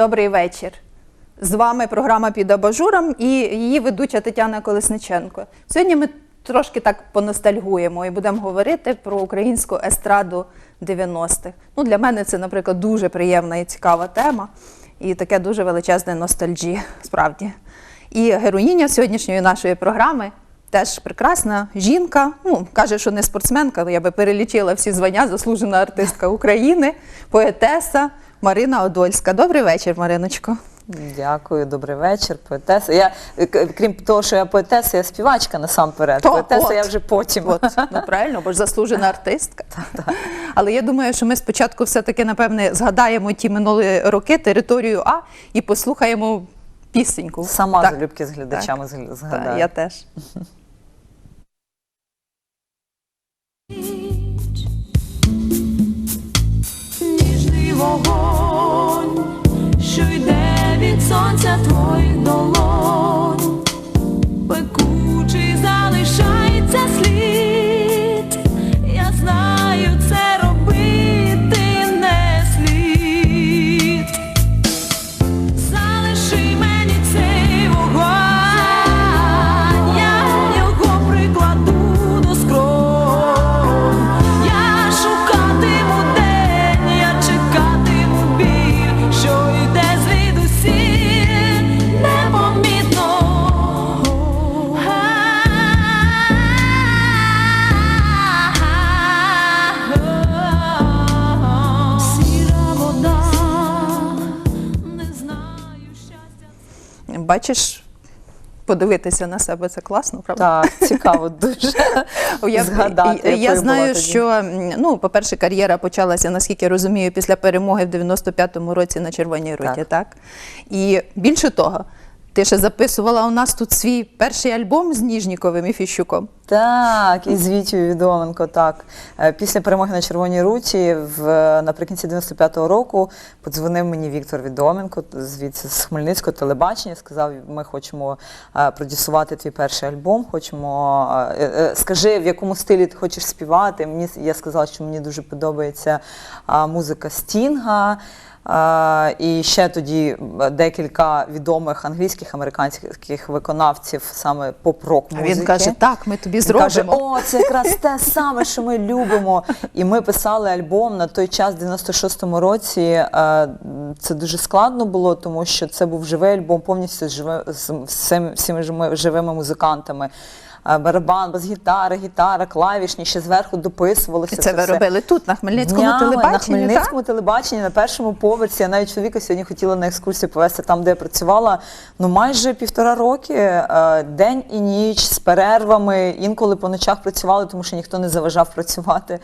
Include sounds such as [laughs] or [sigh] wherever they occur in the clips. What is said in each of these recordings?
добрий вечір. З вами програма під абажуром і її ведуча Тетяна Колесниченко. Сьогодні ми трошки так поностальгуємо і будемо говорити про українську естраду 90-х. Ну, для мене це, наприклад, дуже приємна і цікава тема, і таке дуже величезне ностальджі, справді. І героїня сьогоднішньої нашої програми теж прекрасна жінка. Ну, каже, що не спортсменка, але я би перелічила всі звання, заслужена артистка України, поетеса Марина Одольська. Добрий вечір, Мариночко. Дякую, добрий вечір. Поетеса. Я крім того, що я поетеса, я співачка насамперед. То, поетеса от. я вже потім. От, ну правильно, бо ж заслужена артистка. [laughs] Але я думаю, що ми спочатку все-таки, напевне, згадаємо ті минулі роки, територію А, і послухаємо пісеньку. Сама Так. залюбки з глядачами Так, згадаю. я теж. [laughs] вогонь, що йде від сонця твоїх долонь, Бачиш, подивитися на себе це класно, правда? Так, цікаво [laughs] дуже Я, згадати. я, я знаю, тоді. що ну, по-перше, кар'єра почалася, наскільки я розумію, після перемоги в 95-му році на Червоній руті, так. Так. І більше того, ти ще записувала у нас тут свій перший альбом з Ніжніковим і Фіщуком. Так, і з Вітєю Відоменко, так. Е, Після перемоги на Червоній Руті в, наприкінці 95-го року подзвонив мені Віктор Відоменко, звідси з Хмельницького телебачення, сказав, ми хочемо е, продюсувати твій перший альбом, хочемо, е, е, скажи, в якому стилі ти хочеш співати. Мені, я сказала, що мені дуже подобається музика Стінга. І ще тоді декілька відомих англійських американських виконавців саме поп-рок музики. він каже: так, ми тобі Він. Каже, о, це якраз те саме, що ми любимо. І ми писали альбом на той час, в 96-му році. Е, Це дуже складно було, тому що це був живий альбом, повністю з живе- з всім- всіми живими- живими музикантами. Е, Барабан, без гітари, гітара, клавішні, ще зверху дописувалися. І це ви все. робили тут, на Хмельницькому Днями телебаченні. на? Хмельницькому телебаченні на першому поверсі. Я навіть чоловіка сьогодні хотіла на екскурсію повести там, де я працювала. Ну майже півтора роки, е, день і ніч з перервами. Інколи по ночах працювали, тому що ніхто не заважав працювати.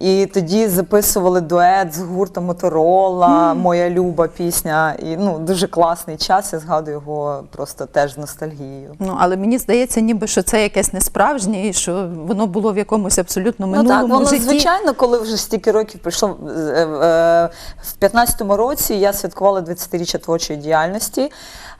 І тоді записували дует з гуртом Моторола, Моя люба пісня. І ну дуже класний час. Я згадую його просто теж з ностальгією. Ну, але мені здається, ніби що це якесь несправжнє, і що воно було в якомусь абсолютно минулому ну, так, воно, житті. звичайно, коли вже стільки років пройшло е, е, в 15-му році, я святкувала 20-річчя творчої діяльності.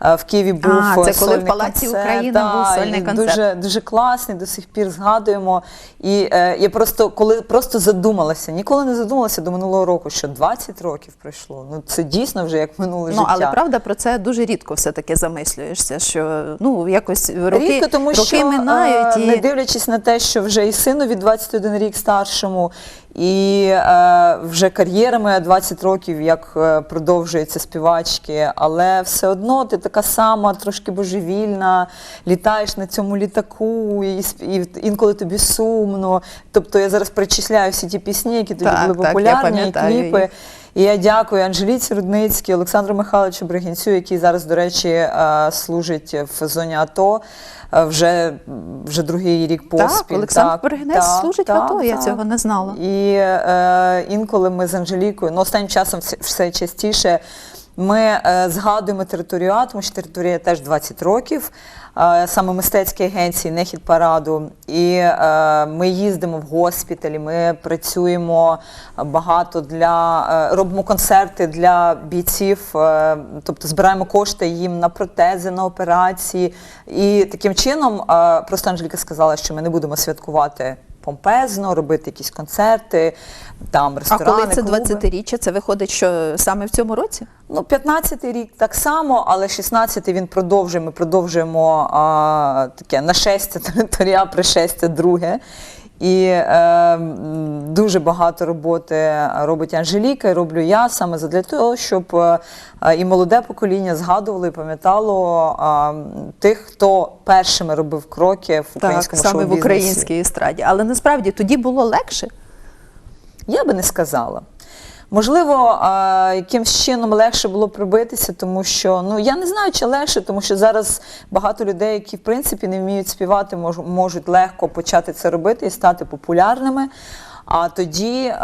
Е, В Києві був А, це коли в Палаці концерт, Україна був сольний концерт. Дуже, дуже класний, до сих пір згадуємо. І е, я просто коли просто задумалася, ніколи не задумалася до минулого року, що 20 років пройшло. Ну це дійсно вже як минуле Ну, життя. але правда про це дуже рідко все-таки замислюєшся, що ну якось роки, Рідко, тому роки що минають е, і не дивлячись на те, що вже і сину від 21 рік старшому, і е, вже кар'єра моя 20 років, як е, продовжується співачки, але все одно ти така сама, трошки божевільна, літаєш на цьому літаку, і, і інколи тобі сумно. Тобто я зараз перечисляю всі ті пісні, які тоді Так, були так, я популярні, і кліпи. І я дякую Анжеліці Рудницькій, Олександру Михайловичу Бригінцю, який зараз, до речі, е, служить в зоні АТО е, вже, вже другий рік поспіль. так, Олександр Бергенець служить в АТО, я цього не знала. І е, інколи ми з Анжелікою, ну останнім часом все частіше. Ми е, згадуємо територію тому що територія теж 20 років, е, саме мистецькі агенції, не хід параду. І е, ми їздимо в госпіталі, ми працюємо багато для робимо концерти для бійців, тобто збираємо кошти їм на протези, на операції. І таким чином, просто Анжеліка сказала, що ми не будемо святкувати помпезно, робити якісь концерти, там А ресторани. коли це клуби. 20-річчя, це виходить, що саме в цьому році? Ну, 15-й рік так само, але 16-й він продовжує. Ми продовжуємо а, таке нашестя [laughs] територія, пришестя друге. І е, дуже багато роботи робить Анжеліка, і роблю я саме для того, щоб е, і молоде покоління згадувало і пам'ятало е, тих, хто першими робив кроки в Так, українському саме в українській естраді. Але насправді тоді було легше. Я би не сказала. Можливо, якимсь чином легше було пробитися, тому що ну я не знаю, чи легше, тому що зараз багато людей, які в принципі не вміють співати, можуть легко почати це робити і стати популярними. А тоді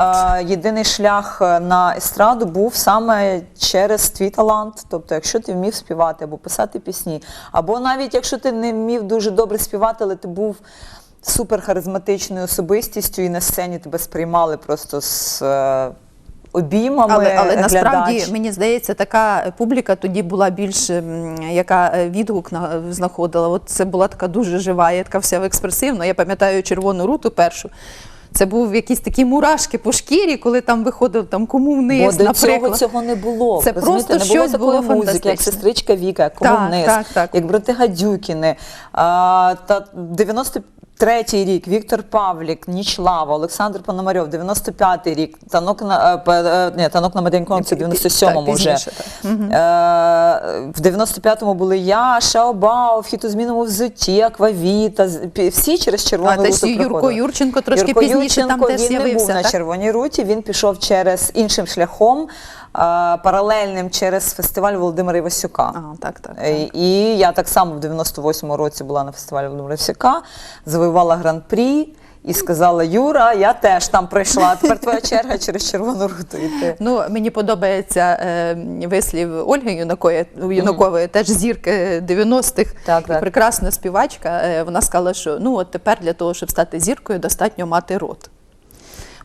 єдиний шлях е, на естраду був саме через твій талант. Тобто, якщо ти вмів співати або писати пісні, або навіть якщо ти не вмів дуже добре співати, але ти був суперхаризматичною особистістю, і на сцені тебе сприймали просто з е, обіймами. Але, але насправді мені здається, така публіка тоді була більш яка е, відгук знаходила. От це була така дуже жива, і така вся експресивна. Я пам'ятаю червону руту першу. Це був якісь такі мурашки по шкірі, коли там виходив там кому Бо вниз, до наприклад. цього цього не було. Це розумієте? просто не було щось було музики, як сестричка Віка, кому Так, вниз, так, так. як брати Гадюкіни. А, та 93-й рік Віктор Павлік, Ніч Лава, Олександр Пономарьов, 95-й рік, танок на е, е, танок на в 97-му вже. Е, в 95-му були я, Шаобао, в хітозмінному взутті, Аквавіта, всі через червону А, руту Юрко. Юрченко трошки Юрко пізніше там Юрченко, теж він не був з'явився, на червоній руті, він пішов через іншим шляхом, паралельним через фестиваль Володимира Івасюка. А, так, так, Е, так. І я так само в 98-му році була на фестивалі Володимира Івасюка, завоювала гран-прі. І сказала Юра, я теж там прийшла. Тепер твоя черга через червону руту йти. Ну, мені подобається е, вислів Ольги Юнакової, Юнакової теж зірки 90-х, Так, так. прекрасна співачка. Е, вона сказала, що ну от тепер для того, щоб стати зіркою, достатньо мати рот.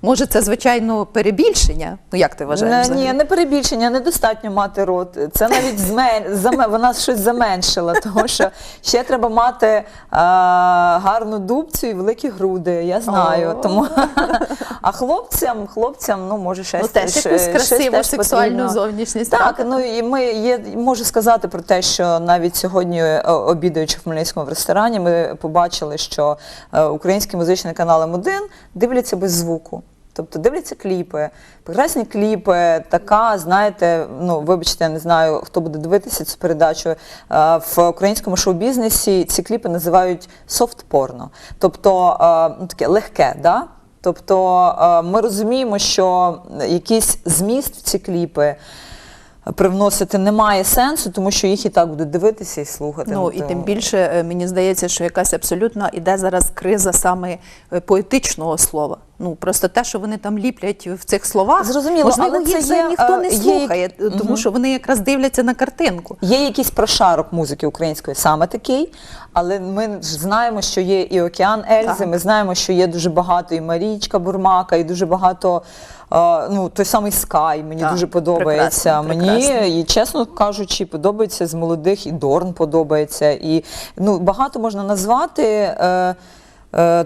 Може, це звичайно перебільшення? Ну як ти вважаєш? Не, ні, не перебільшення, недостатньо мати рот. Це навіть змен... [laughs] вона щось заменшила, тому що ще треба мати а, гарну дубцю і великі груди. Я знаю. О. Тому... [laughs] А хлопцям, хлопцям, ну може щось Ну, теж якусь красиву теж сексуальну потрібно. зовнішність. Так, правда? ну і ми є, можу сказати про те, що навіть сьогодні, е, обідаючи в Хмельницькому в ресторані, ми побачили, що е, український музичний канал М1 дивляться без звуку. Тобто дивляться кліпи, прекрасні кліпи, така, знаєте, ну вибачте, я не знаю, хто буде дивитися цю передачу. е, В українському шоу-бізнесі ці кліпи називають софт-порно. Тобто е, ну, таке легке, да? Тобто е, ми розуміємо, що якийсь зміст в ці кліпи привносити немає сенсу, тому що їх і так будуть дивитися і слухати. Ну і тим більше мені здається, що якась абсолютно іде зараз криза саме поетичного слова. Ну просто те, що вони там ліплять в цих словах, Зрозуміло, можливо, але це їх вже є, ніхто е, не є слухає, які- тому що вони якраз дивляться на картинку. Є якийсь прошарок музики української саме такий, але ми ж знаємо, що є і Океан Ельзи, Так. ми знаємо, що є дуже багато і Марічка Бурмака, і дуже багато. е, Ну, той самий Скай мені Так, дуже подобається. прекрасно, мені, прекрасно. і чесно кажучи, подобається з молодих, і Дорн подобається. І ну, багато можна назвати. Е, е,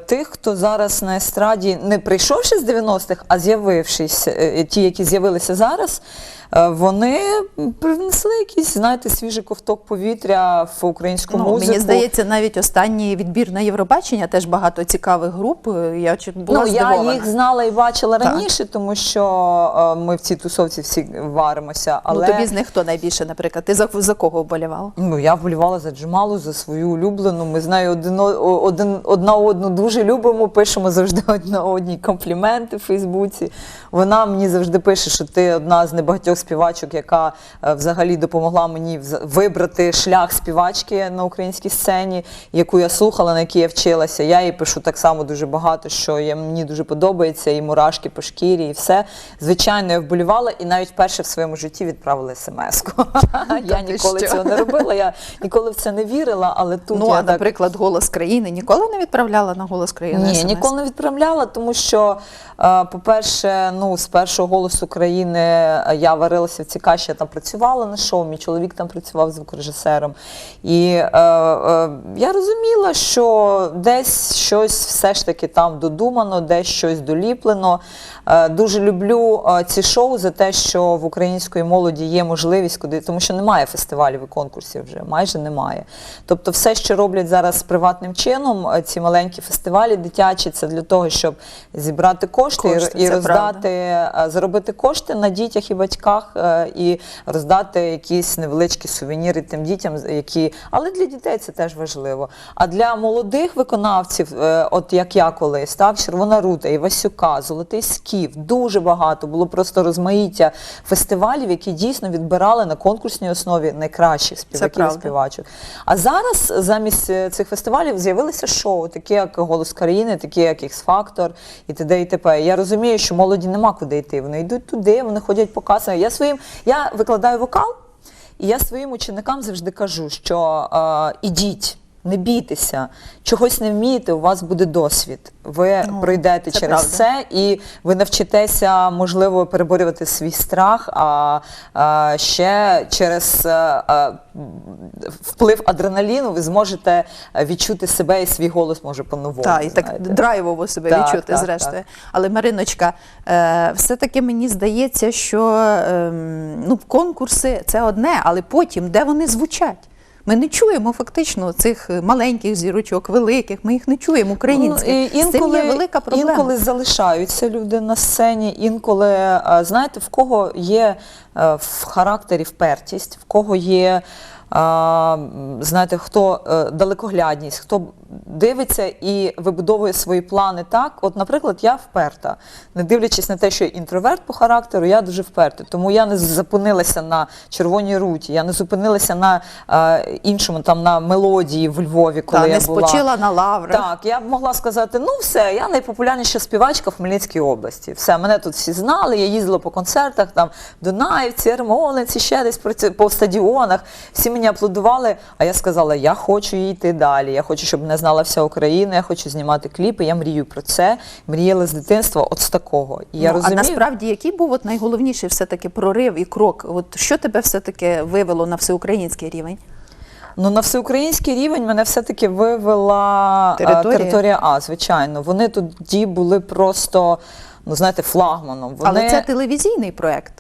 Тих, хто зараз на естраді, не прийшовши з 90-х, а з'явившись, е, ті, які з'явилися зараз, е, вони принесли якийсь, знаєте, свіжий ковток повітря в українську Ну, музику. мені здається, навіть останній відбір на Євробачення теж багато цікавих груп. е, Я була ну, я їх знала і бачила Так. раніше, тому що е, ми в цій тусовці всі варимося. Але... Ну тобі з них хто найбільше, наприклад? Ти за, за кого вболівала? Ну, я вболівала за Джамалу, за свою улюблену. Ми з нею один, один, одна одну дуже любимо, пишемо завжди [laughs] одна одній компліменти в Фейсбуці. Вона мені завжди пише, що ти одна з небагатьох співачок, яка е, взагалі допомогла мені вибрати шлях співачки на українській сцені, яку я слухала, на якій я вчилася. Я їй пишу так само дуже багато, що я, мені дуже подобається, і мурашки по шкірі, і все. Звичайно, я вболівала і навіть вперше в своєму житті відправила смс-ку. [laughs] Я ніколи цього не робила, я ніколи в це не вірила, але тут ну, я а, так... наприклад, голос країни ніколи не відправляла на голос країни? Ні, ніколи не відправляла, тому що, е, по-перше, ну, з першого голосу України е, я варилася в цій каші, я там працювала на шоу, мій чоловік там працював звукорежисером. І е, е, я розуміла, що десь щось все ж таки там додумано, десь щось доліплено. Е, дуже люблю е, ці шоу за те, що в української молоді є можливість куди, тому що немає фестивалів і конкурсів вже, майже немає. Тобто, все, що роблять зараз приватним чином, е, ці маленькі фестивалі дитячі, це для того, щоб зібрати кошти, і- Кошти, і, роздати, е, заробити кошти на дітях і батьках, е, і роздати якісь невеличкі сувеніри тим дітям, які але для дітей це теж важливо. А для молодих виконавців, е, от як я колись, так, Червона Рута, Івасюка, Золотий Скіф, дуже багато було просто розмаїття фестивалів, які дійсно відбирали на конкурсній основі найкращих співаків і співачок. А зараз замість е, цих фестивалів з'явилися шоу, такі як Голос країни, такі як X-Factor і т.д. і т.п. Я розумію, що молоді нема куди йти. Вони йдуть туди, вони ходять по касам. Я своїм я викладаю вокал, і я своїм ученикам завжди кажу, що е, ідіть. Не бійтеся, чогось не вмієте, у вас буде досвід. Ви пройдете це через правда. це, і ви навчитеся, можливо, переборювати свій страх, а, а ще через е, е, вплив адреналіну ви зможете відчути себе і свій голос може по-новому. Так, і так драйвово себе Так, відчути, так, зрештою. так. Але Мариночка, е, все-таки мені здається, що ем, ну, конкурси це одне, але потім, де вони звучать? Ми не чуємо фактично цих маленьких зірочок, великих, ми їх не чуємо українських. Ну, і З цим є велика проблема. Інколи залишаються люди на сцені, інколи, е, знаєте, в кого є е, в характері впертість, в кого є. Знаєте, хто е, далекоглядність, хто дивиться і вибудовує свої плани так. От, наприклад, я вперта, не дивлячись на те, що я інтроверт по характеру, я дуже вперта. Тому я не зупинилася на червоній руті, я не зупинилася на е, іншому, там на мелодії в Львові, коли Та, я не була. спочила на лаврах. Так, я б могла сказати, ну все, я найпопулярніша співачка в Хмельницькій області. Все, мене тут всі знали, я їздила по концертах, там Дунаївці, Ермолинці, ще десь по стадіонах. Всі мені аплодували. А я сказала, я хочу йти далі. Я хочу, щоб мене знала вся Україна, я хочу знімати кліпи. Я мрію про це. Мріяла з дитинства от з такого. І я Ну, розумію, А насправді, який був от найголовніший все-таки прорив і крок? От що тебе все-таки вивело на всеукраїнський рівень? Ну, на всеукраїнський рівень мене все-таки вивела Територія? територія А, звичайно. Вони тоді були просто, ну знаєте, флагманом. Вони... Але це телевізійний проект.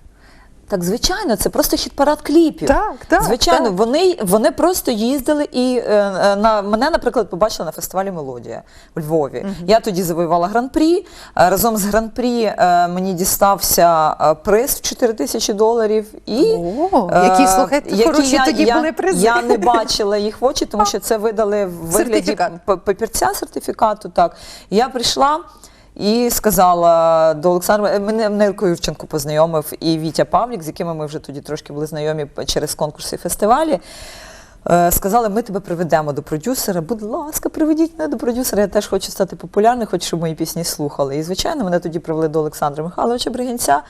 Так, звичайно, це просто хіт-парад кліпів. Так, так, Звичайно, так. Вони, вони просто їздили і е, е, на мене, наприклад, побачили на фестивалі Мелодія у Львові. Я тоді завоювала гран-прі. Е, Разом з гран-пррі е, мені дістався е, приз в 4 тисячі доларів. І, О, які, слухайте, хороші тоді були призи. Я не бачила їх в очі, тому що це видали в вигляді папірця сертифікату. Так. Я прийшла. І сказала до Олександра, мене Нирко Юрченко познайомив і Вітя Павлік, з якими ми вже тоді трошки були знайомі через конкурси і фестивалі. Е, Сказали, ми тебе приведемо до продюсера. Будь ласка, приведіть мене до продюсера. Я теж хочу стати популярною, хочу, щоб мої пісні слухали. І, звичайно, мене тоді привели до Олександра Михайловича Бригінця.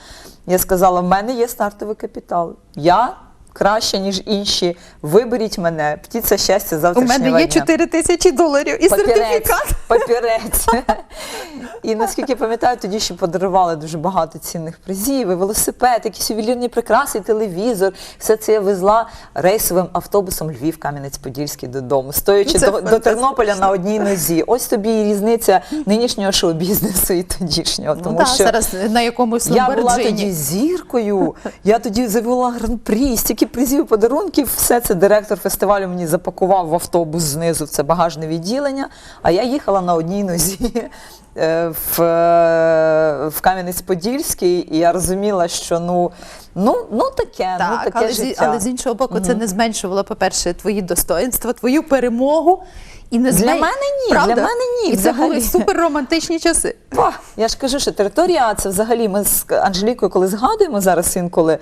Я сказала, в мене є стартовий капітал. Я краще, ніж інші. Виберіть мене. Птіця щастя У мене є 4 тисячі доларів і сертифікат. Папірець. [laughs] І наскільки я пам'ятаю, тоді ще подарували дуже багато цінних призів, і велосипед, якісь ювелірні прикраси, і телевізор. Все це я везла рейсовим автобусом Львів, Кам'янець-Подільський додому, стоячи до, до. Тернополя на одній нозі. Ось тобі і різниця нинішнього шоу-бізнесу і тодішнього. Ну, Тому так, що зараз на якомусь я була тоді зіркою, я тоді завела гран-прі, стільки призів, подарунків. Все це директор фестивалю мені запакував в автобус знизу, в це багажне відділення. А я їхала на одній нозі [laughs] е, в, е, в Кам'янець-Подільський, і я розуміла, що ну, ну, ну таке, Так, ну таке але, життя. але з іншого боку, це не зменшувало, по-перше, твої достоинства, твою перемогу. І не Для змен- мене ні, Правда? для мене ні, І це були супер романтичні часи. О, я ж кажу, що територія це взагалі ми з Анжелікою, коли згадуємо зараз інколи.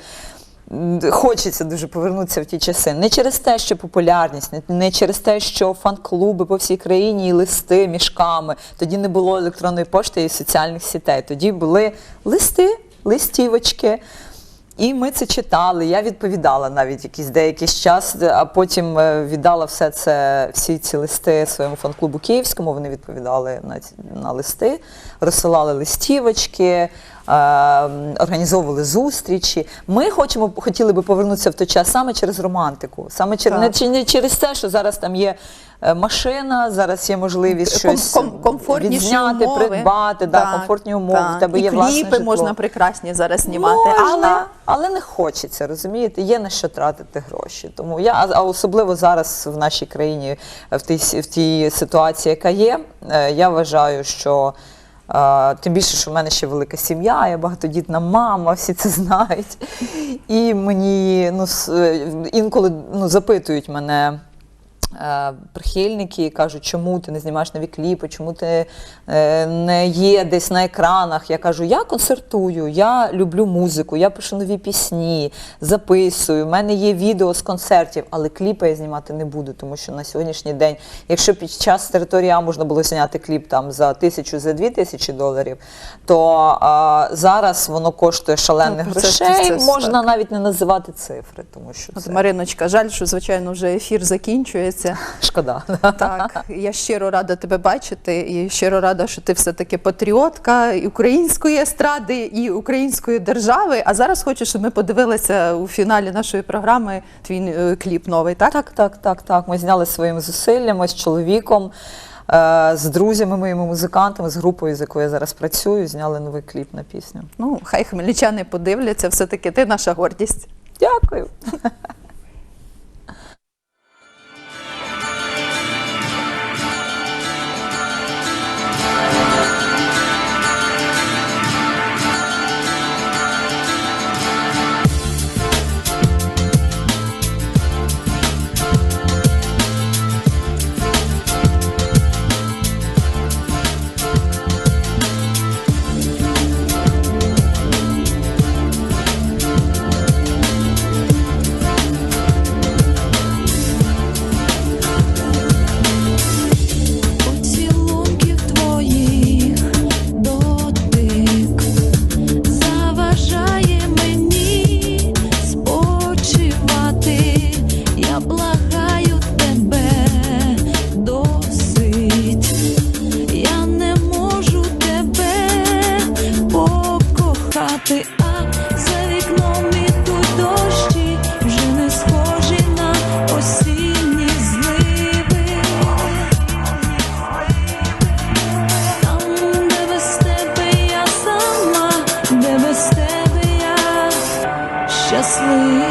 Хочеться дуже повернутися в ті часи. Не через те, що популярність, не, через те, що фан-клуби по всій країні і листи мішками. Тоді не було електронної пошти і соціальних сітей. Тоді були листи, листівочки. І ми це читали. Я відповідала навіть якийсь деякий час, а потім е, віддала все це, всі ці листи своєму фан-клубу київському. Вони відповідали на, на листи, розсилали листівочки, організовували зустрічі. Ми хочемо хотіли би повернутися в той час саме через романтику, саме через не, не через те, що зараз там є. е, Машина, зараз є можливість щось відзняти, умови. придбати, да, комфортні умови. так. В тебе і є власне кліпи житло. можна прекрасні зараз знімати. Можна, Але але... не хочеться, розумієте? Є на що тратити гроші. Тому я, а- особливо зараз в нашій країні, в тій, в тій ситуації, яка є, е, я вважаю, що. Тим більше, що в мене ще велика сім'я, я багатодітна мама, всі це знають. І мені ну, е, інколи ну, запитують мене прихильники кажуть, чому ти не знімаєш нові кліпи, чому ти е, не є десь на екранах. Я кажу, я концертую, я люблю музику, я пишу нові пісні, записую. У мене є відео з концертів, але кліпи я знімати не буду, тому що на сьогоднішній день, якщо під час території можна було зняти кліп там за тисячу, за дві тисячі доларів, то е, зараз воно коштує шалених Ну, це- це- грошей. це можна так. навіть не називати цифри, тому що От це Мариночка, жаль, що звичайно вже ефір закінчується. Шкода. Так, я щиро рада тебе бачити, і щиро рада, що ти все-таки патріотка і української естради і української держави. А зараз хочу, щоб ми подивилися у фіналі нашої програми твій е, кліп новий, так? Так, так, так, так. Ми зняли своїми зусиллями з чоловіком, е, з друзями моїми музикантами, з групою, з якою я зараз працюю, зняли новий кліп на пісню. Ну, хай хмельничани подивляться, все-таки ти наша гордість. Дякую. щаслива.